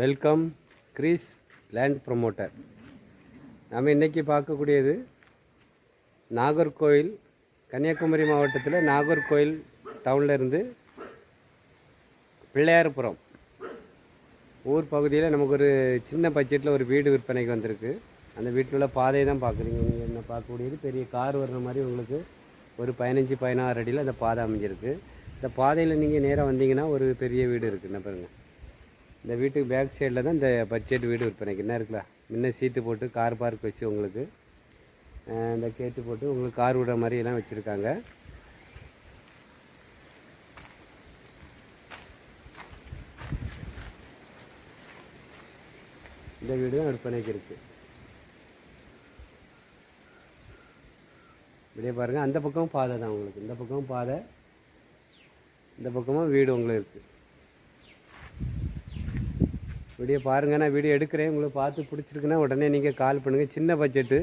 Welcome Greece land promoter நம்ம இன்றைக்கி பார்க்கக்கூடியது நாகர்கோயில் கன்னியாகுமரி மாவட்டத்தில் நாகர்கோயில் டவுனில் இருந்து பிள்ளையார்புரம் ஊர் பகுதியில் நமக்கு ஒரு சின்ன பட்ஜெட்டில் ஒரு வீடு விற்பனைக்கு வந்திருக்கு. அந்த வீட்டில் உள்ள பாதையை தான் பார்க்குறீங்க. நீங்கள் என்ன பார்க்கக்கூடியது? பெரிய கார் வர்ற மாதிரி உங்களுக்கு ஒரு பதினஞ்சு பதினாறு அடியில் அந்த பாதை அமைஞ்சிருக்கு. இந்த பாதையில் நீங்கள் நேராக வந்தீங்கன்னா ஒரு பெரிய வீடு இருக்குது என்ன பாருங்கள் இந்த வீட்டுக்கு பேக் சைடில் தான் இந்த பட்ஜெட் வீடு விற்பனைக்கு. என்ன இருக்குல்ல? முன்ன சீட்டு போட்டு கார் பார்க் வச்சு உங்களுக்கு இந்த கேட்டு போட்டு உங்களுக்கு கார் விடுற மாதிரி எல்லாம் வச்சுருக்காங்க. இந்த வீடு தான் விற்பனைக்கு இருக்குது இப்படியே பாருங்கள் அந்த பக்கமும் பாதை தான் உங்களுக்கு. இந்த பக்கமும் பாதை இந்த பக்கமும் வீடு உங்களுக்கு. இருக்குது வீடியோ பாருங்க நான் வீடியோ எடுக்கிறேன். உங்களுக்கு பார்த்து பிடிச்சிருக்குன்னா உடனே நீங்கள் கால் பண்ணுங்கள் சின்ன பட்ஜெட்டு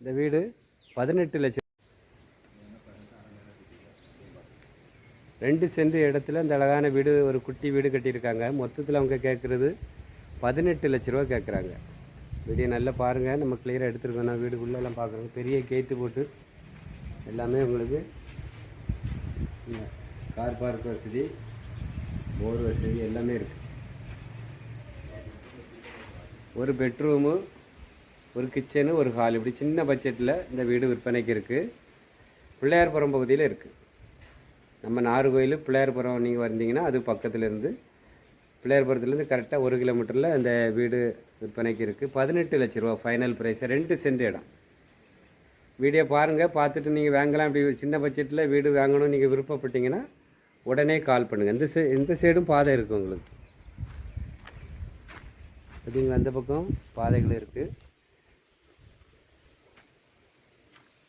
இந்த வீடு பதினெட்டு லட்சம் ரெண்டு சென்ட் இடத்துல இந்த அழகான வீடு ஒரு குட்டி வீடு கட்டியிருக்காங்க. மொத்தத்தில் அவங்க கேட்குறது பதினெட்டு லட்ச ரூபா கேட்குறாங்க வீடியோ நல்லா பாருங்கள் நம்ம கிளியராக எடுத்துருக்கோம். நான் வீடுக்குள்ளெல்லாம் பார்க்குறோம் பெரிய கேட்டு போட்டு எல்லாமே உங்களுக்கு கார் பார்க் வசதி போர் வசதி எல்லாமே இருக்குது ஒரு பெட்ரூமு ஒரு கிச்சனு ஒரு ஹால் இப்படி சின்ன பட்ஜெட்டில் இந்த வீடு விற்பனைக்கு இருக்குது பிள்ளையார்புரம் பகுதியில் இருக்குது நம்ம நாகர்கோயில் பிள்ளையார்புரம் நீங்கள் வந்தீங்கன்னா அது பக்கத்தில் இருந்து பிள்ளையார்புரத்துலேருந்து கரெக்டாக ஒரு கிலோமீட்டரில் இந்த வீடு விற்பனைக்கு இருக்குது பதினெட்டு லட்ச ரூபா ஃபைனல் ப்ரைஸ் ரெண்டு சென்ட் இடம். வீடியோ பாருங்கள் பார்த்துட்டு நீங்கள் வாங்கலாம். அப்படி சின்ன பட்ஜெட்டில் வீடு வாங்கணும்னு நீங்கள் விருப்பப்பட்டீங்கன்னா உடனே கால் பண்ணுங்கள் இந்த சை இந்த சைடும் பாதை இருக்குது உங்களுக்கு. அப்படிங்களா? அந்த பக்கம் பாதைகள் இருக்குது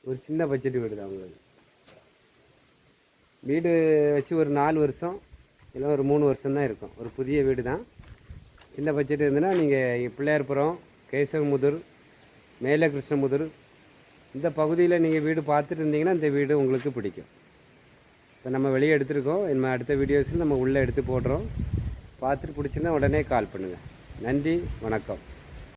ஒரு சின்ன பட்ஜெட் வீடு தான் உங்களுக்கு. வீடு வச்சு ஒரு நாலு வருஷம் இல்லை ஒரு மூணு வருஷம் தான் இருக்கும். ஒரு புதிய வீடு தான். சின்ன பட்ஜெட் இருந்ததுன்னா நீங்கள் பிள்ளையார்புரம் கேசவமுதூர் மேல கிருஷ்ணமுதூர் இந்த பகுதியில் நீங்கள் வீடு பார்த்துட்டு இருந்தீங்கன்னா இந்த வீடு உங்களுக்கு பிடிக்கும். இப்போ நம்ம வெளியே எடுத்திருக்கோம். நம்ம அடுத்த வீடியோஸில் நம்ம உள்ளே எடுத்து போடுறோம். பார்த்துட்டு பிடிச்சிருந்தா உடனே கால் பண்ணுங்கள் நன்றி வணக்கம்.